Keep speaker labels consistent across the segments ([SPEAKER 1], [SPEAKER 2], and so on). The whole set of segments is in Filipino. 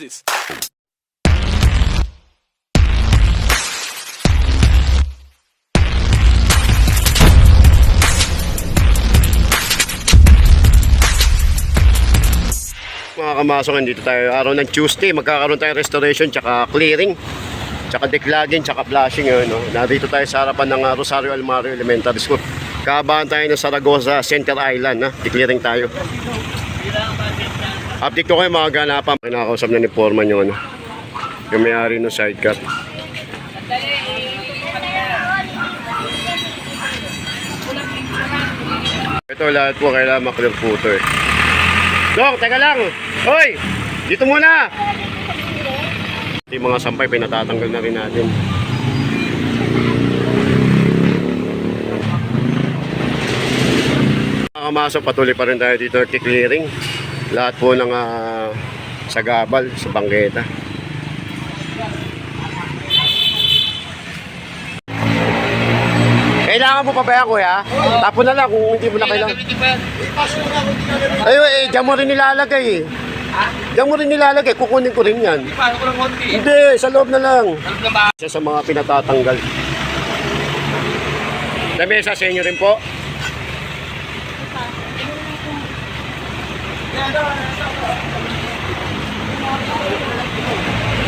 [SPEAKER 1] this.
[SPEAKER 2] Mga kamasok, dito tayo araw ng Tuesday. Magkakaroon tayo restoration, tsaka clearing, tsaka declogging, tsaka flashing. Yun, no? Nandito tayo sa harapan ng ah, Rosario Almario Elementary School. Kabahan tayo ng Saragosa Center Island. Ha? Declaring tayo. Update ko kayo mga ganapan. Kinakausap na ni Foreman ano. Yung may-ari ng sidecar. Ito lahat po kailangan maklear po ito eh. Dok, teka lang. Hoy! Dito muna! Yung mga sampay, pinatatanggal na rin natin. Mga kamasok, patuloy pa rin tayo dito nagki-clearing. Lahat po ng ah, sagabal sa bangketa. Kailangan mo pa ba yan, kuya? Tapo na lang kung hindi mo na kailangan. Ay, eh, dyan mo rin nilalagay eh. Dyan mo rin nilalagay, kukunin ko rin yan.
[SPEAKER 3] Paano ko lang konti?
[SPEAKER 2] Hindi, sa loob na lang.
[SPEAKER 3] Alam na ba?
[SPEAKER 2] Isa sa mga pinatatanggal. Lamesa sa inyo rin po.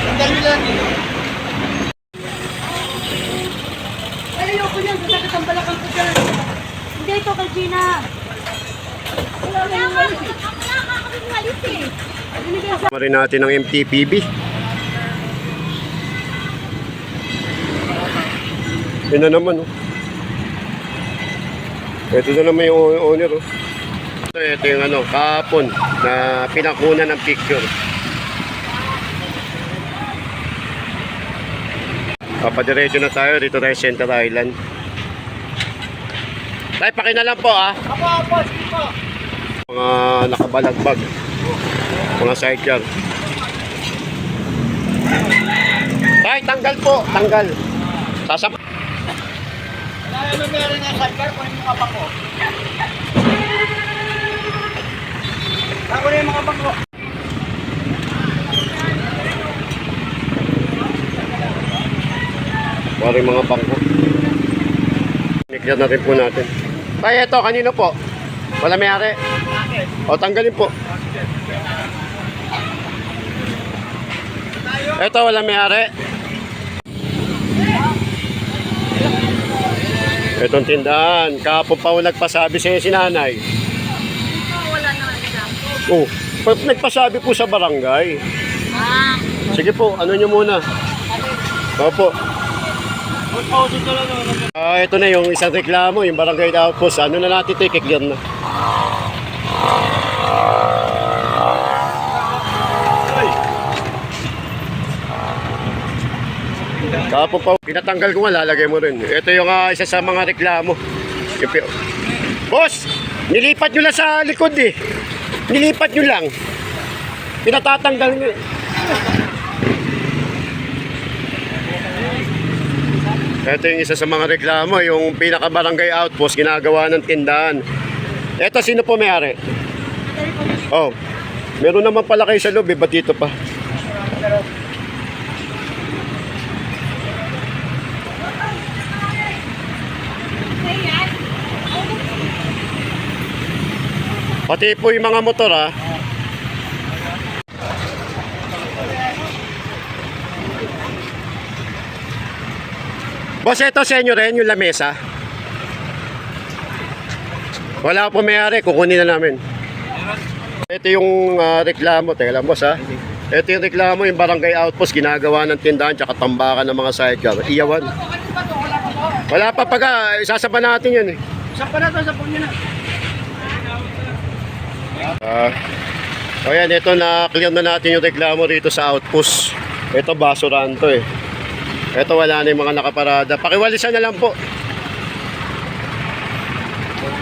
[SPEAKER 3] Sandali lang.
[SPEAKER 4] Ay, ayoko niyan. Sasakit ang balakang ko dyan. Hindi, ito kay Gina. Wala eh.
[SPEAKER 2] Natin ang MTPB. Yun na naman oh. Ito na naman yung owner oh. Ito, ito yung ano, kahapon na pinakuna ng picture. Papadiretso na tayo dito tayo sa Center Island. Tay, pakina lang po ah.
[SPEAKER 3] Ako, ako, sige po.
[SPEAKER 2] Mga nakabalagbag. Mga sidecar. Tay, tanggal po. Tanggal. Sasap.
[SPEAKER 3] Wala naman meron nga sidecar, kunin mo kapang ko. Ako na yung mga bangko.
[SPEAKER 2] Wari mga bangko. Nikyan na rin po natin. Tay, eto. Kanino po? Wala may-ari. O, tanggalin po. Eto, wala may-ari. Etong tindahan. Kahapon pa ako nagpasabi sa'yo si nanay.
[SPEAKER 4] Na.
[SPEAKER 2] Oh, pa- nagpasabi po sa barangay.
[SPEAKER 4] Ah,
[SPEAKER 2] Sige po, ano nyo muna? Opo. Ah, ito na yung isang reklamo, yung barangay outpost. Ano na natin ito, i-clear na. Tapos pa, pinatanggal ko nga, lalagay mo rin. Ito yung ah, isa sa mga reklamo. Boss, nilipat nyo lang sa likod eh. Nilipat nyo lang. Pinatatanggal nyo. Ito yung isa sa mga reklamo, yung pinaka-barangay outpost, ginagawa ng tindahan. Ito, sino po may-ari? Oh, meron naman pala kayo sa loob, eh, ba't dito pa? Pati po yung mga motor, ah. ha? Boss, ito sa inyo rin, yung lamesa. Wala po may-ari, kukunin na namin. Ito yung ah, reklamo, teka lang boss ha. Ito yung reklamo, yung barangay outpost, ginagawa ng tindahan tsaka tambakan ng mga sidecar. Iyawan. Wala pa pag isasaba natin yun eh.
[SPEAKER 3] Saan pa na to? Saan po nyo na?
[SPEAKER 2] Ah, o yan, ito na clear na natin yung reklamo rito sa outpost. Ito basurahan to eh. Ito wala na yung mga nakaparada. Pakiwalisan na lang po.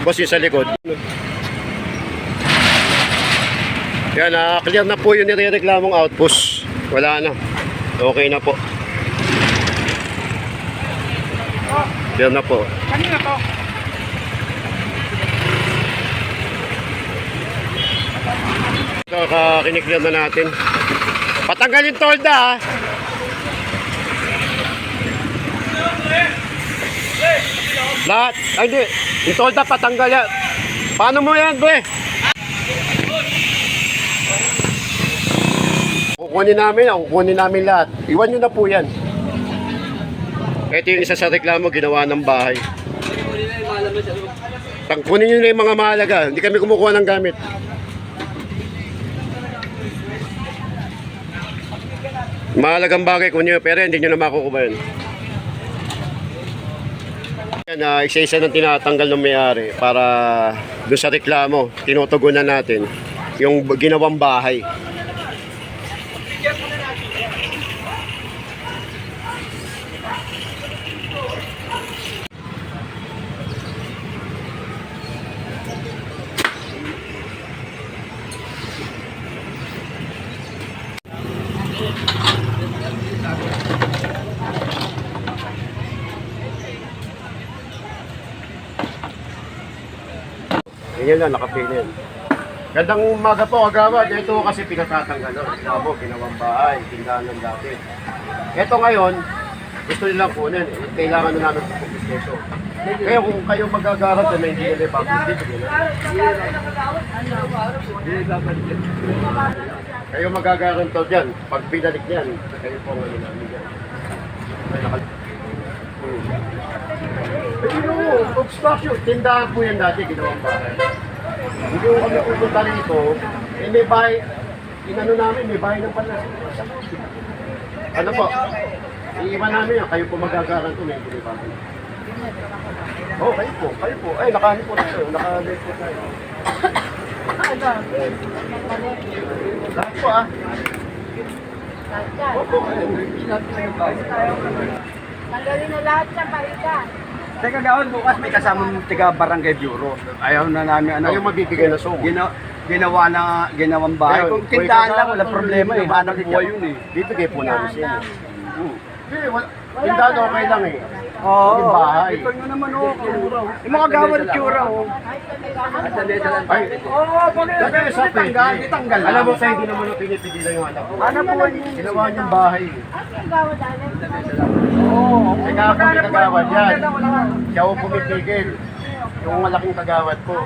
[SPEAKER 2] Boss yung sa likod. Yan, ah, clear na po yung nirereklamong outpost. Wala na. Okay na po. Clear na po.
[SPEAKER 3] Kanina to?
[SPEAKER 2] Ito, kiniklear na natin. Patanggalin tolda ha. Lahat. Ay, hindi. Yung tolda patanggal yan. Paano mo yan, bre? Kukunin namin, ah. kukunin namin lahat. Iwan nyo na po yan. Ito yung isa sa reklamo, ginawa ng bahay. Tang- Kunin nyo na yung mga mahalaga. Hindi kami kumukuha ng gamit. Mahalagang bagay kunin nyo, pero hindi nyo na makukuha yun. Yan, uh, isa-isa ng tinatanggal ng may-ari para doon sa reklamo, tinutugunan natin yung ginawang bahay. Ganyan lang, nakapinin. Gandang umaga po, agawa. Ito kasi pinatatanggal. No? Reklamo, ginawang bahay, tindahan dati. Ito ngayon, gusto nilang kunin. Kailangan na namin ng confiscation. Kaya kung kayo magagarat na hindi nila ibabalik dito. Kayo magagaranto dyan. Pag pinalik niyan, kayo po ang ano namin dyan. May. Hmm. Eh, know, obstruction. Tindahan po yan dati, ginawang bahay. Hindi ko kami pupunta rito, eh may bahay, inano namin, may bahay ng pala. Ano po? Iiwan namin yan, kayo po magagaranto na hindi ba? Oh, kayo po, kayo po. Ay, nakahanip po tayo, nakahanip po tayo. Lahat po ah. Opo, kayo.
[SPEAKER 4] Tanggalin na lahat sa paritan.
[SPEAKER 3] Teka gawin, bukas may kasamang tiga barangay bureau. Ayaw na namin ano.
[SPEAKER 2] Kayo mabibigay na song.
[SPEAKER 3] Gina, ginawa na ginawang bahay. Kung tindahan
[SPEAKER 2] kung
[SPEAKER 3] lang, wala problema eh. Hanap buhay yun eh.
[SPEAKER 2] Bibigay po namin sa inyo. Hindi, wala. Tindahan okay lang eh.
[SPEAKER 3] Oo.
[SPEAKER 2] Yung bahay.
[SPEAKER 3] Ito nyo naman oh. Yung mga gawan tsura oh.
[SPEAKER 2] Ay,
[SPEAKER 3] Oo, bakit?
[SPEAKER 2] Lagay sa
[SPEAKER 3] Tanggal, ditanggal.
[SPEAKER 2] Alam mo sa hindi naman yung pinipigilan yung anak ko.
[SPEAKER 3] Hanap buhay yun.
[SPEAKER 2] Ginawa niyang bahay.
[SPEAKER 4] Ang gawa dali.
[SPEAKER 3] Oo.
[SPEAKER 2] Eh kaya kami kagawad yan. Siya po pumipigil. Yung malaking kagawad po.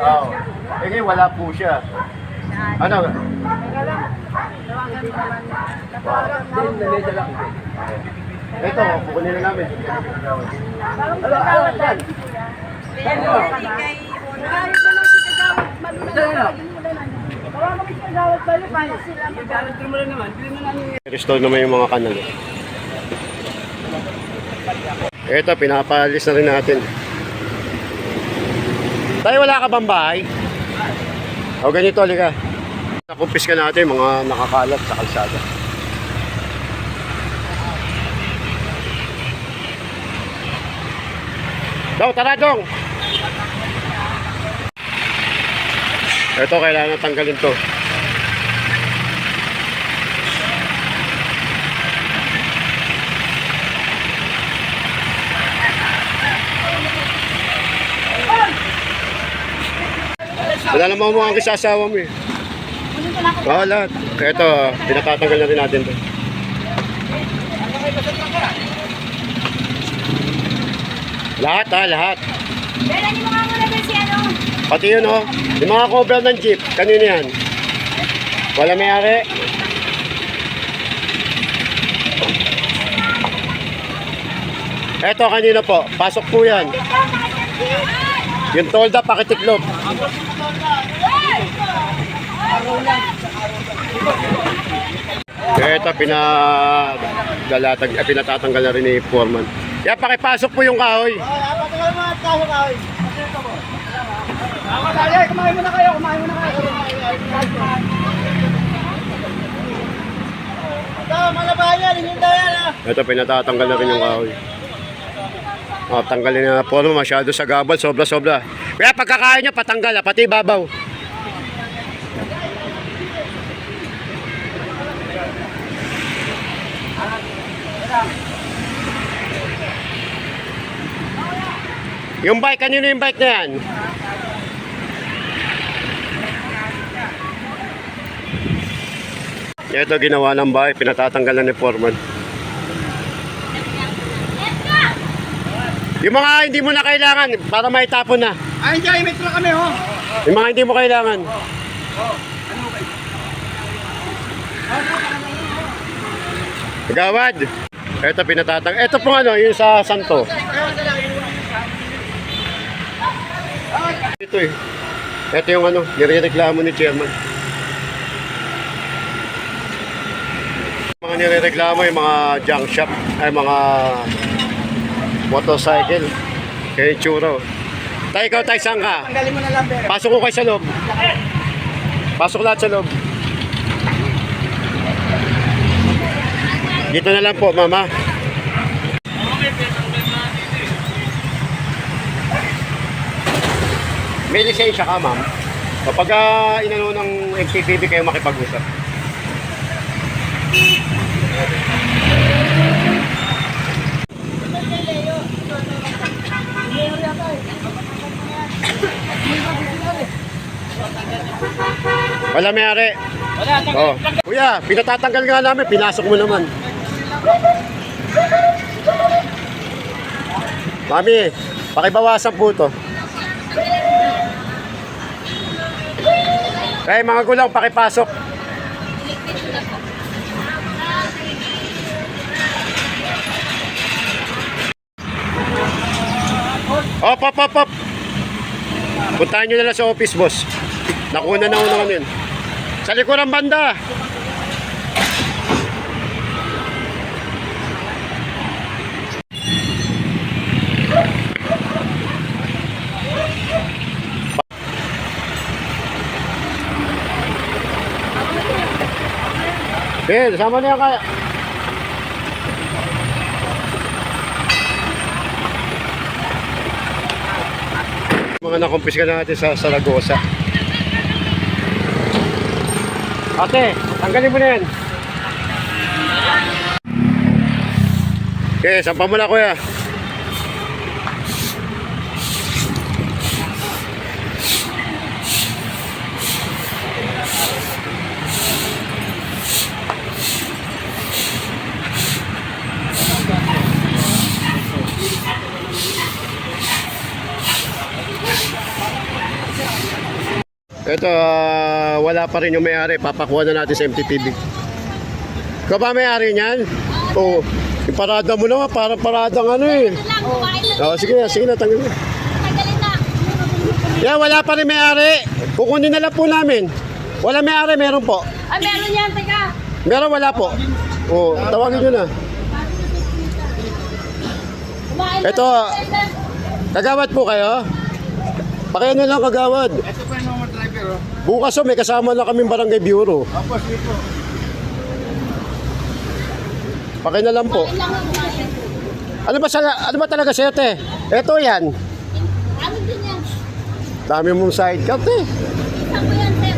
[SPEAKER 2] Oo. Eh ngayon wala po siya. Ano? Ito, kukunin na namin.
[SPEAKER 4] Parang kagawad dali, paano sila magkakaroon?
[SPEAKER 2] Restore naman yung mga kanal. Ito, pinapalis na rin natin. Tayo, wala ka bang bahay? O ganito, halika. Nakumpis ka natin mga nakakalat sa kalsada. Daw, tara dong! Ito, kailangan tanggalin to. Wala namang mukhang kisasawa mo eh. Oo, lahat. Ito, pinatatanggal na rin natin to. Lahat ha, lahat.
[SPEAKER 4] Kaya mo nga muna ba si ano?
[SPEAKER 2] Pati yun oh. Yung mga cobra ng jeep, kanino yan? Wala may-ari? Eto, kanino po? Pasok po yan. Yung tolda, pakitiklop. Eto, pinagalatag, eh, pinatatanggal na rin ni Foreman. Yan, pakipasok po yung kahoy.
[SPEAKER 3] Kumain muna kayo, kumain muna kayo.
[SPEAKER 2] Ito, pinatatanggal na rin yung kahoy. Oh, tanggalin na po naman masyado sa gabal, sobra-sobra. Kaya pagkakain niya, patanggal, ah, pati babaw. Yung bike, kanino yung bike na yan? Ito ginawa ng bahay, pinatatanggalan ni Foreman. Yung mga hindi mo na kailangan, para may tapon na.
[SPEAKER 3] Ay, hindi, may lang kami, oh.
[SPEAKER 2] Yung mga hindi mo kailangan. Gawad. Ito pinatatang. Ito pong ano, yung sa Santo. Ito eh. Ito yung ano, nirereklamo ni chairman. Mga nirereklamo yung mga junk shop, ay mga motorcycle. Kaya yung tsura. oh. Tay, ikaw tay, saan ka?
[SPEAKER 3] Tanggalin mo na lang, pero.
[SPEAKER 2] Pasok ko kayo sa loob. Pasok lahat sa loob. Dito na lang po, mama. May lisensya ka, ma'am. Kapag uh, inano ng MTPB kayo makipag-usap. Wala may ari.
[SPEAKER 3] Wala,
[SPEAKER 2] Oh. Kuya, pinatatanggal nga namin, pinasok mo naman. Mami, pakibawasan po to. Kaya mga gulang, pakipasok. Op, op, op, op. Puntahan nyo na sa office, boss. Nakuna na una kami yun. Sa likuran banda. Eh, sama na yan kaya. Mga nakumpiska natin sa Saragosa. Ate, tanggalin mo na yan. Okay, sampa mo na kuya. Ito, ah, wala pa rin yung may-ari. Papakuha na natin sa MTPB. Ikaw ba may-ari niyan? Oo. Yung parada mo naman, para paradang ano eh. Oo, sige na, sige na, tanggal na. Yeah, wala pa rin may-ari. Kukunin na lang po namin. Wala may-ari, meron po.
[SPEAKER 4] Ah, meron yan, teka.
[SPEAKER 2] Meron, wala po. Oo, tawagin nyo na. Ito, kagawad po kayo? Pakiano lang kagawad.
[SPEAKER 3] Ito po yung oh.
[SPEAKER 2] Bukas oh, may kasama na kaming barangay bureau.
[SPEAKER 3] Opo, sige po.
[SPEAKER 2] Paki na lang po. Ano ba, sa, ano ba talaga sa'yo, te? Ito yan.
[SPEAKER 4] Ano din yan?
[SPEAKER 2] Dami mong side cut eh.
[SPEAKER 4] Isang ko yan, sir.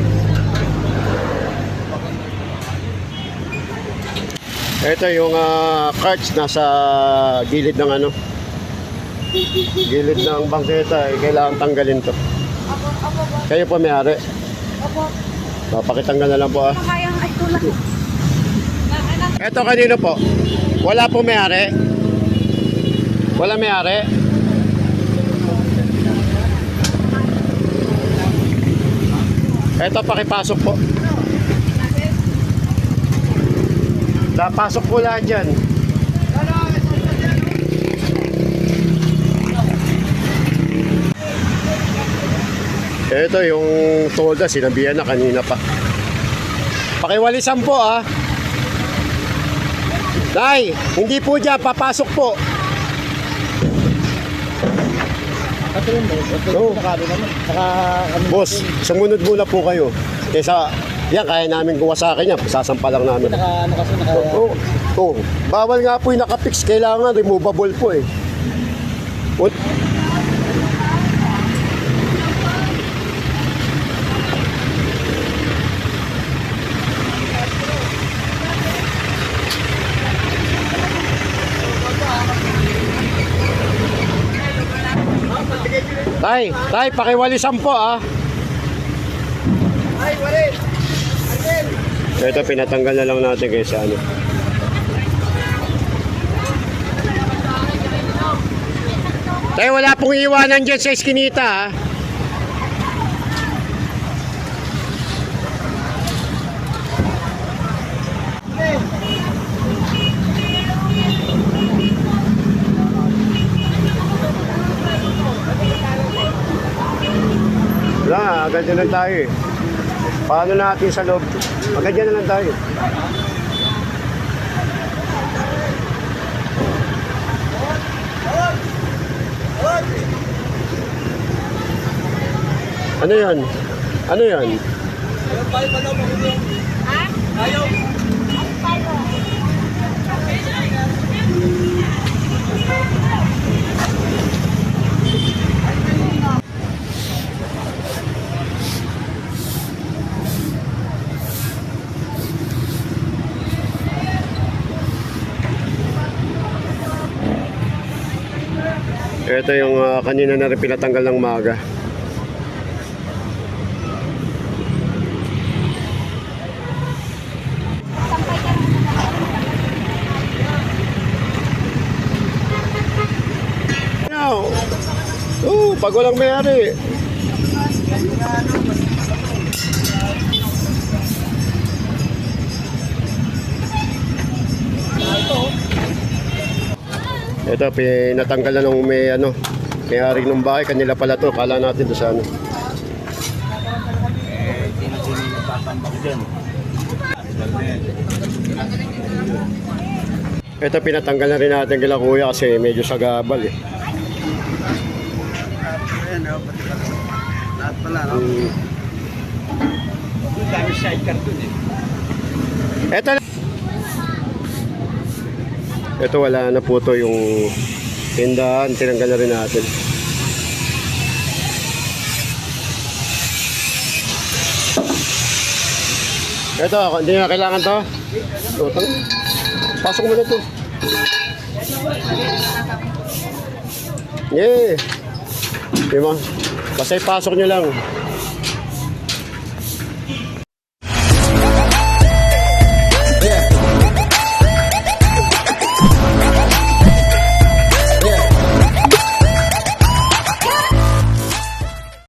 [SPEAKER 2] Ito yung ah, carts nasa gilid ng ano. Gilid ng bangketa. Eh, kailangan tanggalin to. Kayo po may-ari.
[SPEAKER 4] Opo.
[SPEAKER 2] Papakitanggal na lang po ah.
[SPEAKER 4] Kaya, ay, tulad.
[SPEAKER 2] Ito kanino po? Wala po may-ari? Wala may-ari? Ito pakipasok po. Napasok po lahat dyan. Ito yung tolda, sinabihan na kanina pa. Pakiwalisan po ah. Nay, hindi po dyan, papasok po. Oo. Boss, sumunod muna po kayo. Kesa, yan, kaya namin gawa sa akin yan. Sasampa lang namin.
[SPEAKER 3] Naka, ano kasi, naka...
[SPEAKER 2] Oo. Oo. Bawal nga po yung nakapix. Kailangan removable po eh. O- Tay, tay, pakiwalisan po ah.
[SPEAKER 3] Ay! Alvin!
[SPEAKER 2] Ito, pinatanggal na lang natin guys sa ano. Tayo, wala pong iwanan dyan sa eskinita ha. Wala, agad na lang tayo eh. Paano natin sa loob? Agad na lang tayo. Ano yan? Ano yan? Ito yung ah, kanina na rin pinatanggal ng maga. Oh, pag walang mayari. Ito, pinatanggal na nung may ano, may-ari ng bahay, kanila pala to. Kala natin to sa ano.
[SPEAKER 3] Sino-sino nagtatambak dyan?
[SPEAKER 2] Ito, pinatanggal na rin natin kila kuya kasi medyo sagabal eh.
[SPEAKER 3] Lahat pala, no? Ang dami sidecar dun eh.
[SPEAKER 2] Ito na. Ito wala na po to yung tindahan, tinanggal na rin natin. Ito, hindi na kailangan to. Utang. Pasok mo na to. Yeah. Di ba? Basta ipasok nyo lang.